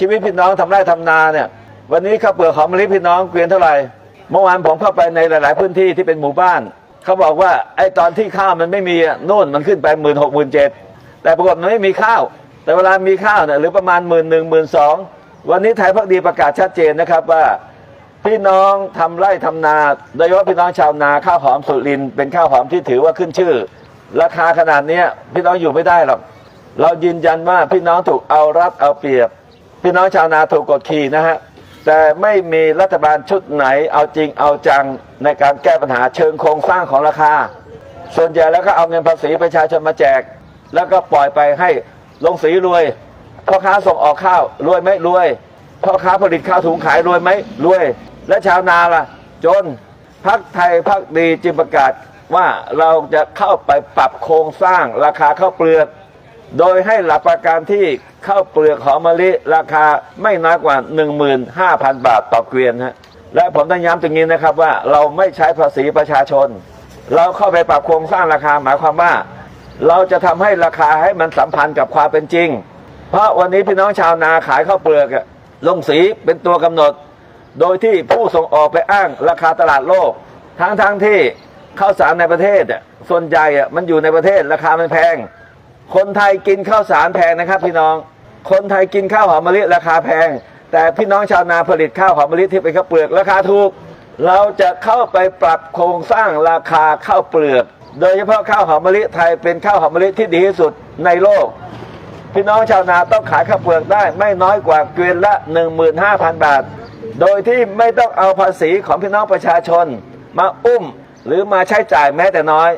ชีวิตพี่น้องทำไร่ทำนาเนี่ย วันนี้ข้าวเปลือกหอมมะลิพี่น้องเกวียนเท่าไหร่เมื่อวานผมเข้าไปในหลาย ๆ พื้นที่ที่เป็นหมู่บ้าน เขาบอกว่าไอ้ตอนที่ข้าวมันไม่มีอะโน่นมันขึ้นไปหมื่นหกหมื่นเจ็ดแต่ปรากฏมันไม่มีข้าว แต่เวลามีข้าวเนี่ยหรือประมาณหมื่นหนึ่งหมื่นสองวันนี้ไทยพักดีประกาศชัดเจนนะครับว่าพี่น้องทำไร่ทำนา โดยเฉพาะพี่น้องชาวนาข้าวหอมสุรินเป็นข้าวหอมที่ถือว่าขึ้นชื่อ ราคาขนาดเนี้ยพี่น้องอยู่ไม่ได้หรอกเรายืนยันว่าพี่น้องถูกเอารัดเอาเปรียบ พี่น้องชาวนาถูกกดขี่นะฮะแต่ไม่มีรัฐบาลชุดไหนเอาจริงเอาจังในการแก้ปัญหาเชิงโครงสร้างของราคา ส่วนใหญ่แล้วก็เอาเงินภาษีประชาชนมาแจก แล้วก็ปล่อยไปให้ลงสีรวยพ่อค้าส่งออกข้าวรวยไหมรวยพ่อค้าผลิตข้าวถุงขายรวยไหมรวย และชาวนาล่ะ จนพักไทยพักดีจึงประกาศว่าเราจะเข้าไปปรับโครงสร้างราคาข้าวเปลือก โดยให้หลักประกันที่ข้าวเปลือกหอมมะลิราคาไม่น้อยกว่า 15,000 บาทต่อเกวียนฮะและผมต้องย้ำตรงนี้นะครับว่าเราไม่ใช้ภาษีประชาชน เราเข้าไปปรับโครงสร้างราคาหมายความว่า เราจะทำให้ราคาให้มันสัมพันธ์กับความเป็นจริง เพราะวันนี้พี่น้องชาวนาขายข้าวเปลือกลงสีเป็นตัวกำหนด โดยที่ผู้ส่งออกไปอ้างราคาตลาดโลก ทั้งๆทที่ข้าวสารในประเทศส่วนใหญ่มันอยู่ในประเทศราคามันแพง คนไทยกินข้าวสารแพงนะครับ พี่น้อง คนไทยกินข้าวหอมมะลิราคาแพง แต่พี่น้องชาวนาผลิตข้าวหอมมะลิที่เป็นข้าวเปลือกราคาถูก เราจะเข้าไปปรับโครงสร้างราคาข้าวเปลือก โดยเฉพาะข้าวหอมมะลิไทยเป็นข้าวหอมมะลิที่ดีที่สุดในโลก พี่น้องชาวนาต้องขายข้าวเปลือกได้ไม่น้อยกว่าเกวียนละ 15,000 บาท โดยที่ไม่ต้องเอาภาษีของพี่น้องประชาชน มาอุ้มหรือมาใช้จ่ายแม้แต่น้อย